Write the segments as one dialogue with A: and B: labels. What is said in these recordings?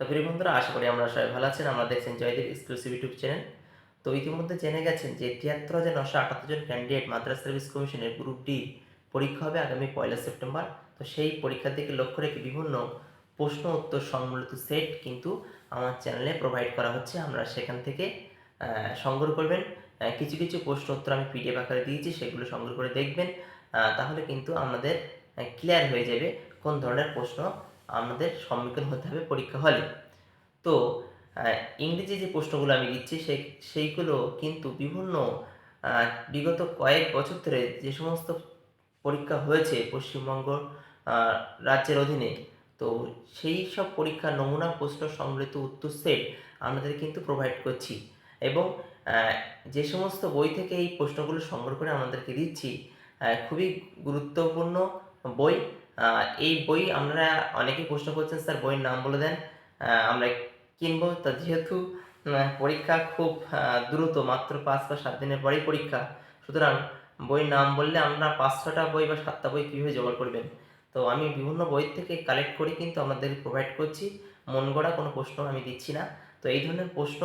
A: তো প্রিয় বন্ধুরা, আশা করি আমরা সবাই ভালো আছেন। আমরা দেখছেন জয়দেব এক্সক্লুসিভ ইউটিউব চ্যানেল তো ইতিমধ্যে জেনে গেছেন যে তিয়াত্তর হাজার নশো আটাত্তর জন ক্যান্ডিডেট মাদ্রাস সার্ভিস কমিশনের গ্রুপ ডি পরীক্ষা হবে আগামী পয়লা সেপ্টেম্বর। তো সেই পরীক্ষার দিকে লক্ষ্য রেখে বিভিন্ন প্রশ্ন উত্তর সম্বলিত সেট কিন্তু আমার চ্যানেলে প্রোভাইড করা হচ্ছে। আমরা সেখান থেকে সংগ্রহ করবেন। কিছু কিছু প্রশ্ন উত্তর আমি পিডিএফ আকারে দিয়েছি, সেগুলো সংগ্রহ করে দেখবেন। তাহলে কিন্তু আমাদের ক্লিয়ার হয়ে যাবে কোন ধরনের প্রশ্ন আমাদের সম্মুখীন হতে হবে পরীক্ষা হলে। তো ইংরেজি যে প্রশ্নগুলো আমি দিচ্ছি সেই, সেইগুলো কিন্তু বিভিন্ন বিগত কয়েক বছর ধরে যে সমস্ত পরীক্ষা হয়েছে পশ্চিমবঙ্গ রাজ্যের অধীনে, তো সেই সব পরীক্ষার নমুনা প্রশ্ন সম্বলিত উত্তর সেট আমাদের কিন্তু প্রোভাইড করছি। এবং যে সমস্ত বই থেকে এই প্রশ্নগুলো সংগ্রহ করে আমাদেরকে দিচ্ছি খুবই গুরুত্বপূর্ণ বই। এই বই আমরা অনেকেই প্রশ্ন করছেন, স্যার, বইয়ের নাম বলে দেন। আমরা কিনবো, তো যেহেতু পরীক্ষা খুব দ্রুত, মাত্র পাঁচ বা সাত দিনের পরেই পরীক্ষা। সুতরাং বইয়ের নাম বললে আমরা পাঁচ ছটা বই বা সাতটা বই কীভাবে জোগাড় করবেন? তো আমি বিভিন্ন বই থেকে কালেক্ট করে কিন্তু আমাদের প্রোভাইড করছি। মন গড়া কোনো প্রশ্ন আমি দিচ্ছি না। তো এই ধরনের প্রশ্ন,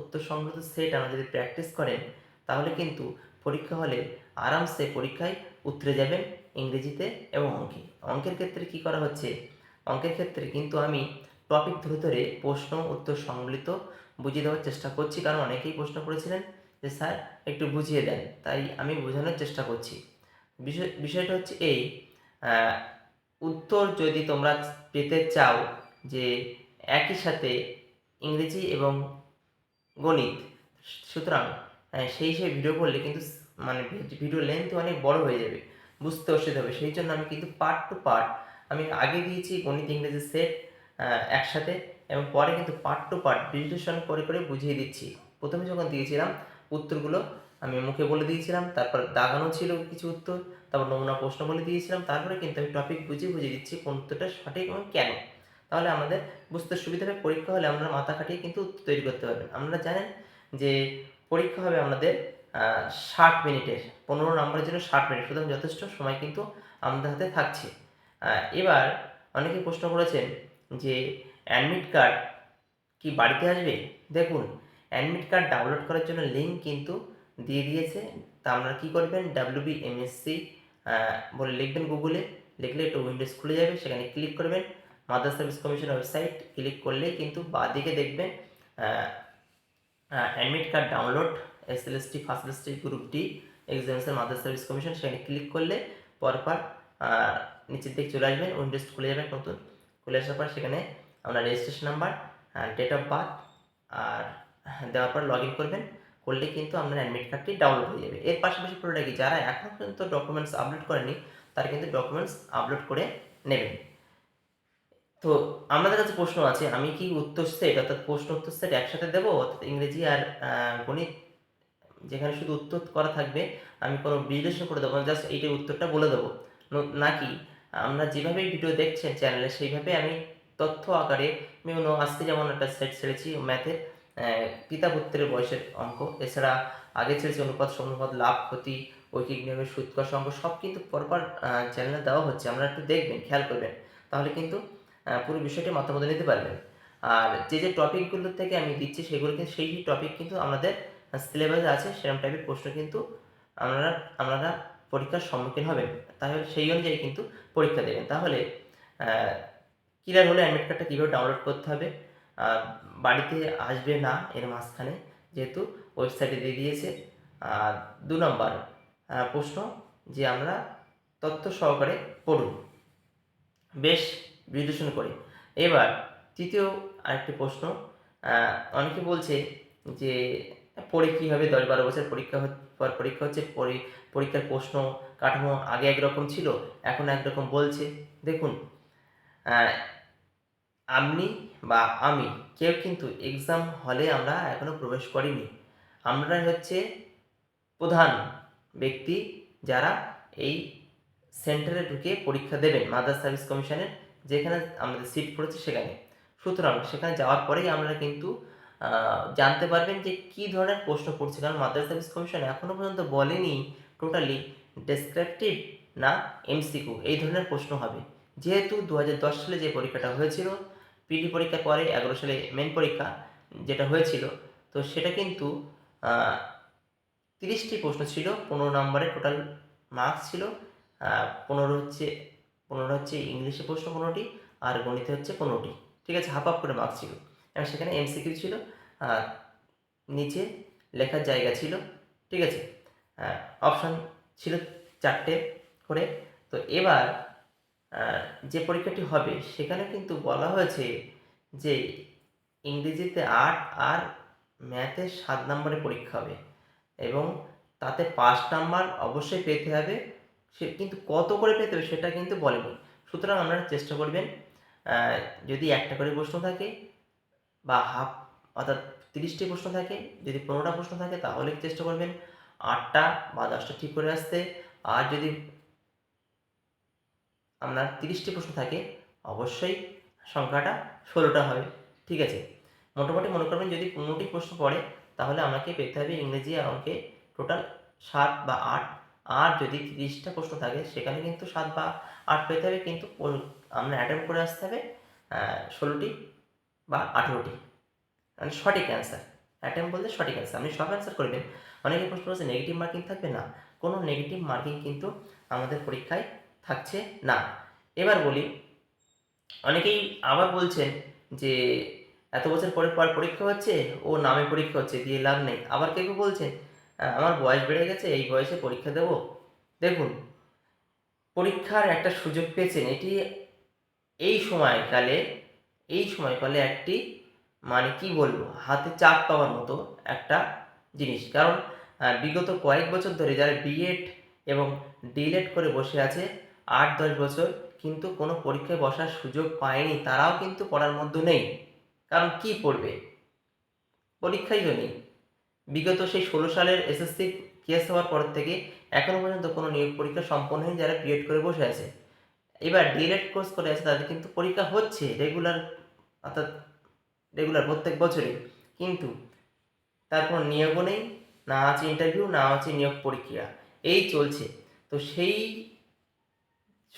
A: উত্তর সংগ্রহ সেট আমরা যদি প্র্যাকটিস করেন, তাহলে কিন্তু পরীক্ষা হলে আরামসে পরীক্ষায় উতরে যাবেন। ইংরেজিতে এবং অঙ্কে। অঙ্কের ক্ষেত্রে কি করা হচ্ছে? অঙ্কের ক্ষেত্রে কিন্তু আমি টপিক ধরে ধরে প্রশ্ন, উত্তর সংবলিত বুঝিয়ে দেওয়ার চেষ্টা করছি। কারণ অনেকেই প্রশ্ন করেছিলেন যে, স্যার, একটু বুঝিয়ে দেন। তাই আমি বোঝানোর চেষ্টা করছি। বিষয়, বিষয়টা হচ্ছে এই উত্তর যদি তোমরা পেতে চাও যে একই সাথে ইংরেজি এবং গণিত, সুতরাং সেই সেই ভিডিও করলে কিন্তু মানে ভিডিও লেন্থ অনেক বড় হয়ে যাবে। বুঝতে অসুবিধা হবে। সেই জন্য আমি কিন্তু পার্ট টু পার্ট আমি আগে দিয়েছি গণিত, ইংরেজি সেট একসাথে এবং পরে কিন্তু পার্ট টু পার্ট বিশ্লেষণ করে করে বুঝিয়ে দিচ্ছি। প্রথমে যখন দিয়েছিলাম, উত্তরগুলো আমি মুখে বলে দিয়েছিলাম, তারপর দাগানো ছিল কিছু উত্তর, তারপর নমুনা প্রশ্ন বলে দিয়েছিলাম, তারপরে কিন্তু আমি টপিক বুঝিয়ে বুঝিয়ে দিচ্ছি কোন উত্তরটা সঠিক এবং কেন। তাহলে আমাদের বুঝতে সুবিধা হবে, পরীক্ষা হলে আমরা মাথা খাটিয়ে কিন্তু উত্তর তৈরি করতে পারবেন। আপনারা জানেন যে পরীক্ষা হবে আমাদের ষাট মিনিটের, পনেরো নম্বরের জন্য ষাট মিনিট। সুতরাং যথেষ্ট সময় কিন্তু আমাদের হাতে থাকছে। এবার অনেকে প্রশ্ন করেছেন যে অ্যাডমিট কার্ড কি বাড়িতে আসবে? দেখুন অ্যাডমিট কার্ড ডাউনলোড করার জন্য লিঙ্ক কিন্তু দিয়ে দিয়েছে। তা আপনারা কী করবেন? ডাব্লিউ বি এমএসসি বলে লিখবেন গুগলে লিখলে একটু উইন্ডোজ খুলে যাবে। সেখানে ক্লিক করবেন। Madras service commission website click করলেই কিন্তু বাঁদিকে দেখবেন admit card download S L S T first S T group D এক্সামসের Madras service commission সেখানে ক্লিক করলে পরপর নিচের দিকে চলে আসবেন উইন্ডোজ খুলে যাবেন, নতুন খুলে আসার পর সেখানে আপনার registration number date of birth আর দেওয়ার পর লগ ইন করবেন, করলে কিন্তু আপনার অ্যাডমিট কার্ডটি ডাউনলোড হয়ে যাবে। এর পাশাপাশি পুরোটা কি যারা এখনও পর্যন্ত ডকুমেন্টস আপলোড করেনি তারা কিন্তু ডকুমেন্টস আপলোড করে নেবেন। তো আমাদের কাছে প্রশ্ন আছে, আমি কি উত্তর সেট অর্থাৎ প্রশ্ন উত্তর সেট একসাথে দেবো, অর্থাৎ ইংরেজি আর গণিত যেখানে শুধু উত্তর করা থাকবে, আমি কোনো বিশ্লেষণ করে দেবো জাস্ট এইটার উত্তরটা বলে দেবো। নাকি আমরা যেভাবে ভিডিও দেখছেন চ্যানেলে সেইভাবে আমি তথ্য আকারে বিভিন্ন আজকে যেমন একটা সেট ছেড়েছি ম্যাথের পিতা পুত্রের বয়সের অঙ্ক। এছাড়া আগে ছেড়েছি অনুপাত অনুপাত লাভ, ক্ষতি, ঐকিক নিয়মের সুৎকর অঙ্ক, সব কিন্তু পরপর চ্যানেলে দেওয়া হচ্ছে। আমরা একটু দেখবেন, খেয়াল করবেন। তাহলে কিন্তু পুরো বিষয়টি মতামত নিতে পারবেন। আর যে যে টপিকগুলো থেকে আমি দিচ্ছি, সেগুলো কিন্তু, সেই টপিক কিন্তু আমাদের সিলেবাসে আছে সেরকম টাইপের প্রশ্ন কিন্তু আপনারা আপনারা পরীক্ষার সম্মুখীন হবেন। তাহলে সেই অনুযায়ী কিন্তু পরীক্ষা দেবেন। তাহলে ক্লিয়ার হলে অ্যাডমিট কার্ডটা কীভাবে ডাউনলোড করতে হবে? বাড়িতে আসবে না এর মাঝখানে, যেহেতু ওয়েবসাইটে দিয়ে দিয়েছে। আর দু নম্বর প্রশ্ন যে আমরা তথ্য সহকারে পড়ুন। বেশ বিশ্লেষণ করে। এবার তৃতীয় আরেকটি প্রশ্ন অনেকে বলছে যে পরে কী হবে? দশ বারো বছর পরীক্ষা পর পরীক্ষা হচ্ছে, পরি- পরীক্ষার প্রশ্ন কাঠামো আগে একরকম ছিল, এখন একরকম বলছে। দেখুন আপনি বা আমি কেউ কিন্তু এক্সাম হলে আমরা এখনও প্রবেশ করিনি। আমরা হচ্ছে প্রধান ব্যক্তি যারা এই সেন্টারে ঢুকে পরীক্ষা দেবেন মাদার সার্ভিস কমিশনের যেখানে আমাদের সিট পড়েছে সেখানে। সুতরাং সেখানে যাওয়ার পরেই আমরা কিন্তু জানতে পারবেন যে কী ধরনের প্রশ্ন পড়ছে কারণ মাদার সার্ভিস কমিশন এখনও পর্যন্ত বলেনি টোটালি ডেসক্রিপটিভ না এমসিকিউ এই ধরনের প্রশ্ন হবে। যেহেতু দু হাজার দশ সালে যে পরীক্ষাটা হয়েছিল পিডি পরীক্ষার পরে, এগারো সালে মেন পরীক্ষা যেটা হয়েছিল, তো সেটা কিন্তু তিরিশটি প্রশ্ন ছিল, পনেরো নম্বরের টোটাল মার্কস ছিল পনেরো হচ্ছে পনেরো হচ্ছে ইংলিশে প্রশ্ন পনেরোটি, আর গণিতে হচ্ছে পনেরোটি। ঠিক আছে হাফ হাফ করে মার্কস ছিল। এবং সেখানে এমসিকিউ ছিল আর নিচে লেখার জায়গা ছিল, ঠিক আছে? অপশান ছিল চারটে করে। তো এবার যে পরীক্ষাটি হবে, সেখানে কিন্তু বলা হয়েছে যে ইংরেজিতে আট আর ম্যাথে সাত নম্বরে পরীক্ষা হবে এবং তাতে পাঁচ নাম্বার অবশ্যই পেতে হবে। সে কিন্তু কত করে পেতে হবে সেটা কিন্তু বলেনি। সুতরাং আপনারা চেষ্টা করবেন যদি একটা করে প্রশ্ন থাকে বা হাফ অর্থাৎ তিরিশটি প্রশ্ন থাকে, যদি পনেরোটা প্রশ্ন থাকে তাহলে চেষ্টা করবেন আটটা বা দশটা ঠিক করে আসতে। আর যদি আপনার তিরিশটি প্রশ্ন থাকে, অবশ্যই সংখ্যাটা ষোলোটা হবে, ঠিক আছে? মোটামুটি মনে করবেন যদি পনেরোটি প্রশ্ন পড়ে, তাহলে আমাকে পেতে হবে ইংরেজি আর অঙ্কে টোটাল সাত বা আট। আর যদি তিরিশটা প্রশ্ন থাকে, সেখানে কিন্তু সাত বা আট পেতে হবে, কিন্তু আমরা অ্যাটেম্প করে আসতে হবে ষোলোটি বা আঠেরোটি। মানে সঠিক অ্যান্সার অ্যাটেম্প বলতে সঠিক অ্যান্সার আপনি সব অ্যান্সার করবেন অনেকে প্রশ্ন করছে নেগেটিভ মার্কিং থাকবে? না। কোনো নেগেটিভ মার্কিং কিন্তু আমাদের পরীক্ষায় থাকছে না। এবার বলি, অনেকেই আবার বলছেন যে, এত বছর পরে পর পরীক্ষা হচ্ছে, ও নামে পরীক্ষা হচ্ছে, দিয়ে লাভ নেই। আবার কেউ কেউ বলছেন আমার বয়স বেড়ে গেছে, এই বয়সে পরীক্ষা দেব? দেখুন, পরীক্ষার একটা সুযোগ পেয়েছেন। এটি এই সময়কালে এই সময়কালে একটি মানে কি বলব? হাতে চাপ পাওয়ার মতো একটা জিনিস। কারণ বিগত কয়েক বছর ধরে যারা বিএড এবং ডিলেট করে বসে আছে, আট দশ বছর কিন্তু কোনো পরীক্ষায় বসার সুযোগ পায়নি, তারাও কিন্তু পড়ার মধ্যে নেই। কারণ কি পড়বে? পরীক্ষাই তো নেই বিগত সেই ষোলো সালের এসএসসি কেস হওয়ার পর থেকে এখনও পর্যন্ত কোনো নিয়োগ পরীক্ষা সম্পন্ন হয়নি যারা বিএড করে বসে আছে। এবার ডিএলএড কোর্স করে আছে, তাদের কিন্তু পরীক্ষা হচ্ছে রেগুলার অর্থাৎ রেগুলার প্রত্যেক বছরই। কিন্তু তার কোনো নিয়োগও নেই, না আছে ইন্টারভিউ না আছে নিয়োগ পরীক্ষা। এই চলছে। তো সেই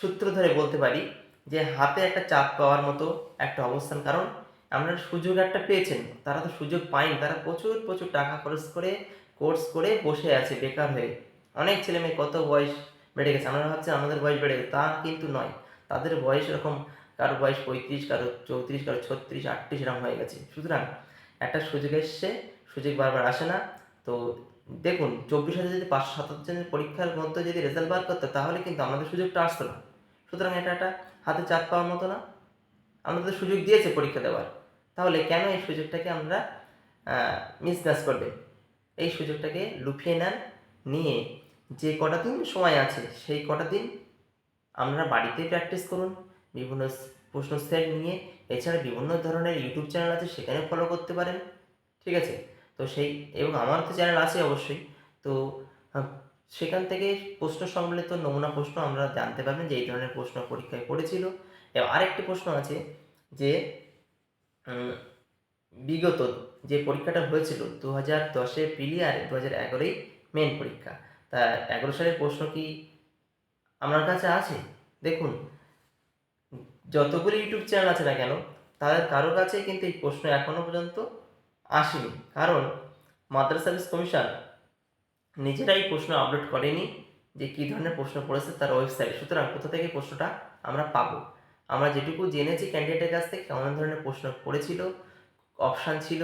A: সূত্র ধরে বলতে পারি যে হাতে একটা চাপ পাওয়ার মতো একটা অবস্থান। কারণ আপনারা সুযোগ একটা পেয়েছেন। তারা তো সুযোগ পায়নি। তারা প্রচুর প্রচুর টাকা খরচ করে কোর্স করে বসে আছে, বেকার হয়ে। অনেক ছেলে মেয়ে কত বয়স বেড়ে গেছে। আমরা ভাবছি আমাদের বয়স বেড়ে গেছে। তা কিন্তু নয়। তাদের বয়স এরকম কারও বয়স পঁয়ত্রিশ, কারও চৌত্রিশ, কারও ছত্রিশ, আটত্রিশ, এরকম হয়ে গেছে। সুতরাং একটা সুযোগ এসছে, সুযোগ বারবার আসে না। তো দেখুন, চব্বিশ হাজার যদি পাঁচশো সাতাত্তর জনের পরীক্ষার মধ্যে যদি রেজাল্ট বার করতো, তাহলে কিন্তু আমাদের সুযোগটা আসতো না। সুতরাং এটা একটা হাতে চাপ পাওয়ার মতো না। আমাদের সুযোগ দিয়েছে পরীক্ষা দেওয়ার। তাহলে কেন এই সুযোগটাকে আমরা মিসম্যাচ করবেন এই সুযোগটাকে লুফিয়ে নেন, নিয়ে যে কটা দিন সময় আছে, সেই কটা দিন আপনারা বাড়িতে প্র্যাকটিস করুন। বিভিন্ন প্রশ্ন সেট নিয়ে, এছাড়া বিভিন্ন ধরনের ইউটিউব চ্যানেল আছে, সেখানে ফলো করতে পারেন, ঠিক আছে? তো সেই, এবং আমার তো চ্যানেল আছে অবশ্যই। তো সেখান থেকে প্রশ্ন সম্বলিত নমুনা প্রশ্ন আমরা জানতে পারবেন যে এই ধরনের প্রশ্ন পরীক্ষায় পড়েছিল। এবং, আরেকটি প্রশ্ন আছে যে বিগত যে পরীক্ষাটা হয়েছিল দু হাজার দশে প্রিলিয়ার দু হাজার এগারোই মেন পরীক্ষা, তা এগারো সালের প্রশ্ন কি আমার কাছে আছে? দেখুন যতগুলি ইউটিউব চ্যানেল আছে না কেন, তাদের কারও কাছে কিন্তু এই প্রশ্ন এখনও পর্যন্ত আসেনি। কারণ মাদ্রাসা সার্ভিস কমিশন নিজেরাই প্রশ্ন আপলোড করেনি যে কী ধরনের প্রশ্ন পড়েছে তার ওয়েবসাইট সুতরাং কোথা থেকে প্রশ্নটা আমরা পাবো? আমরা যেটুকু জেনেছি ক্যান্ডিডেটের কাছ থেকে কেমন ধরনের প্রশ্ন পড়েছিল অপশান ছিল,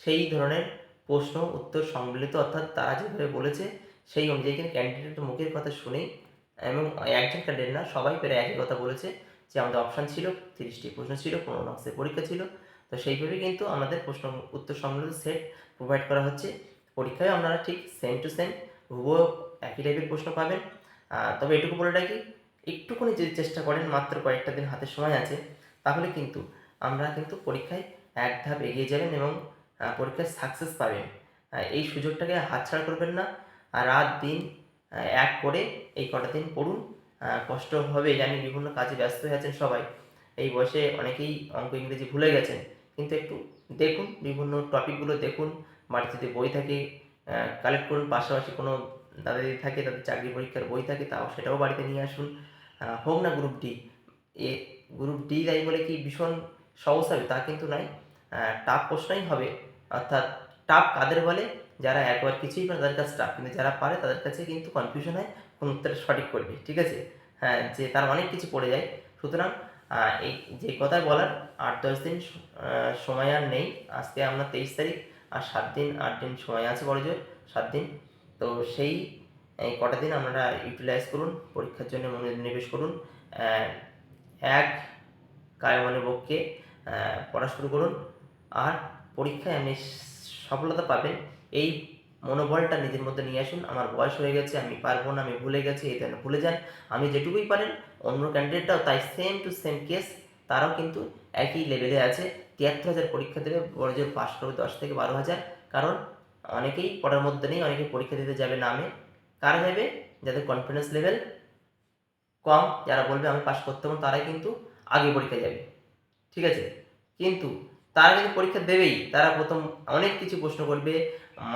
A: সেই ধরনের প্রশ্ন, উত্তর সংবলিত অর্থাৎ তারা যেভাবে বলেছে, সেই অনুযায়ী কিন্তু ক্যান্ডিডেটের মুখের কথা শুনেই এবং একজন ক্যান্ডিডেট না, সবাই প্রায় একই কথা বলেছে। যে আমাদের অপশান ছিল, তিরিশটি প্রশ্ন ছিল, পনেরো মার্কসের পরীক্ষা ছিল, তো সেইভাবে কিন্তু আমাদের প্রশ্ন উত্তর সম্বলিত সেট প্রোভাইড করা হচ্ছে। পরীক্ষায় আপনারা ঠিক সেম টু সেম হুবহু একই টাইপের প্রশ্ন পাবেন। তবে এটুকু বলে রাখি, একটুখানি যদি চেষ্টা করেন, মাত্র কয়েকটা দিন হাতে সময় আছে, তাহলে কিন্তু আমরা কিন্তু পরীক্ষায় এক ধাপ এগিয়ে যাবেন এবং পরীক্ষায় সাকসেস পাবেন। এই সুযোগটাকে হাতছাড়া করবেন না। আর রাত দিন এক করে এই কটা দিন পড়ুন। কষ্ট হবে, জানি বিভিন্ন কাজে ব্যস্ত হয়ে আছেন সবাই। এই বয়সে অনেকেই অঙ্ক ইংরেজি ভুলে গেছেন। কিন্তু একটু দেখুন, বিভিন্ন টপিকগুলো দেখুন। বাড়িতে যদি বই থাকে কালেক্ট করুন। পাশাপাশি কোনো দাদা দিদি থাকে, তাদের চাকরি পরীক্ষার বই থাকে, তাও সেটাও বাড়িতে নিয়ে আসুন। হোক না গ্রুপ ডি এ গ্রুপ ডি তাই বলে কি ভীষণ সহজ হবে, তা কিন্তু নয় টাফ প্রশ্নই হবে। অর্থাৎ টাফ কাদের বলে? যারা একবার কিছুই পারে তাদের কাছে টাফ কিন্তু যারা পারে, তাদের কাছে কিন্তু কনফিউশন হয়। উত্তরটা সঠিক করবে, ঠিক আছে? হ্যাঁ যে তার অনেক কিছু পড়ে যায়। সুতরাং এই যে কথাই বলার আট দশ দিন সময় আর নেই। আজকে আমরা তেইশ তারিখ, আর সাত দিন, আট দিন সময় আছে বড় জোর, সাত দিন। তো সেই কটা দিন আপনারা ইউটিলাইজ করুন, পরীক্ষার জন্য মনোনিবেশ করুন এক কায়মনে বককে পড়া শুরু করুন। আর পরীক্ষায় আপনি সফলতা পাবেন। এই মনোবলটা নিজের মধ্যে নিয়ে আসুন। আমার বয়স হয়ে গেছে, আমি পারব না, আমি ভুলে গেছি, এই জন্য ভুলে যান। আমি যেটুকুই পারেন, অন্য ক্যান্ডিডেটটাও তাই সেম টু সেম কেস তারাও কিন্তু একই লেভেলে আছে। তিয়াত্তর হাজার পরীক্ষা দেবে, বড় জোর পাস করবে দশ থেকে বারো হাজার। কারণ অনেকেই পড়ার মধ্যে নেই অনেকেই পরীক্ষা দিতে যাবে নামে। কারা যাবে যাদের কনফিডেন্স লেভেল কম, যারা বলবে আমি পাশ করতে পারব, তারাই কিন্তু আগে পরীক্ষা যাবে ঠিক আছে? কিন্তু তারা কিন্তু পরীক্ষা দেবেই। তারা প্রথম অনেক কিছু প্রশ্ন করবে,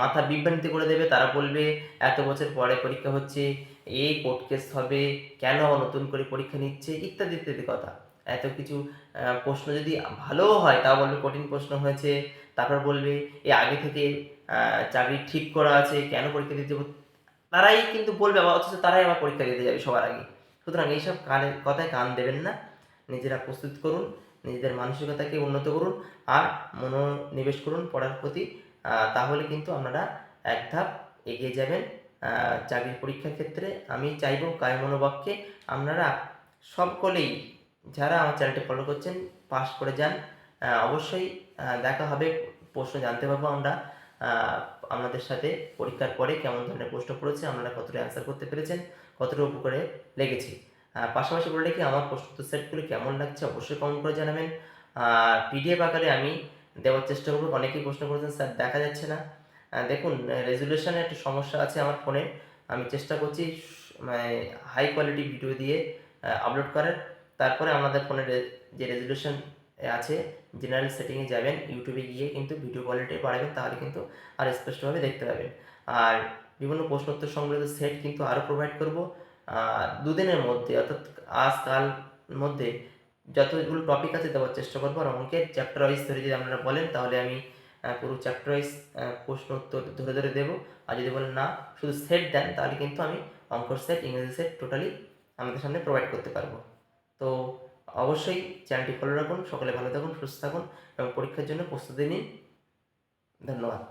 A: মাথা বিভ্রান্তি করে দেবে, তারা বলবে, এত বছর পরে পরীক্ষা হচ্ছে এই কোর্ট কেস হবে, কেন নতুন করে পরীক্ষা নিচ্ছে? ইত্যাদি ইত্যাদি কথা। এত কিছু প্রশ্ন যদি ভালোও হয়, তাও বলবে কঠিন প্রশ্ন হয়েছে। তারপর বলবে, এ আগে থেকে চাকরি ঠিক করা আছে, কেন পরীক্ষা দিতে তারাই কিন্তু বলবে অথচ তারাই আবার পরীক্ষা দিতে যাবে সবার আগে। সুতরাং এইসব কানে, কথায় কান দেবেন না। নিজেরা প্রস্তুত করুন। নিজেদের মানসিকতাকে উন্নত করুন আর মনোনিবেশ করুন পড়ার প্রতি তাহলে কিন্তু আপনারা এক ধাপ এগিয়ে যাবেন। চাকরির পরীক্ষার ক্ষেত্রে আমি চাইব কায় মনোবাক্যে আপনারা সকলেই যারা আমার চ্যানেলটি ফলো করছেন পাস করে যান। অবশ্যই দেখা হবে, প্রশ্ন জানতে পারব আমরা। আপনাদের সাথে পরীক্ষার পরে কেমন ধরনের প্রশ্ন পড়েছে, আপনারা কতটা অ্যান্সার করতে পেরেছেন, কতটা উপকারে লেগেছে। পাশাপাশি বলে রাখি, আমার প্রশ্ন সেটগুলি কেমন লাগছে অবশ্যই কমেন্ট করে জানাবেন। আর পিডিএফ আকারে আমি দেওয়ার চেষ্টা করব। অনেকেই প্রশ্ন করেছেন, স্যার, দেখা যাচ্ছে না। দেখুন রেজুলেশনে একটু সমস্যা আছে আমার ফোনে আমি চেষ্টা করছি মানে হাই কোয়ালিটি ভিডিও দিয়ে আপলোড করার। তারপরে আমাদের ফোনের যে রেজুলেশন আছে জেনারেল সেটিংয়ে যাবেন ইউটিউবে গিয়ে কিন্তু ভিডিও কোয়ালিটি বাড়াবেন, তাহলে কিন্তু আর স্পষ্টভাবে দেখতে পাবেন। আর বিভিন্ন প্রশ্নোত্তর সংবলিত সেট কিন্তু আরও প্রোভাইড করব। দুদিনের মধ্যে, অর্থাৎ আজ, কাল মধ্যে যতগুলো টপিক আছে দেওয়ার চেষ্টা করব। আর অঙ্কের চ্যাপ্টার ওয়াইজ ধরে যদি আপনারা বলেন, তাহলে আমি পুরো চ্যাপ্টার ওয়াইজ প্রশ্ন উত্তর ধরে ধরে দেবো। আর যদি বলেন না, শুধু সেট দেন, তাহলে কিন্তু আমি অঙ্কর সেট ইংরেজি সেট টোটালি আমাদের সামনে প্রোভাইড করতে পারব। তো অবশ্যই চ্যানেলটি ফলো রাখুন, সকলে ভালো থাকুন, সুস্থ থাকুন, এবং পরীক্ষার জন্য প্রস্তুতি নিন। ধন্যবাদ।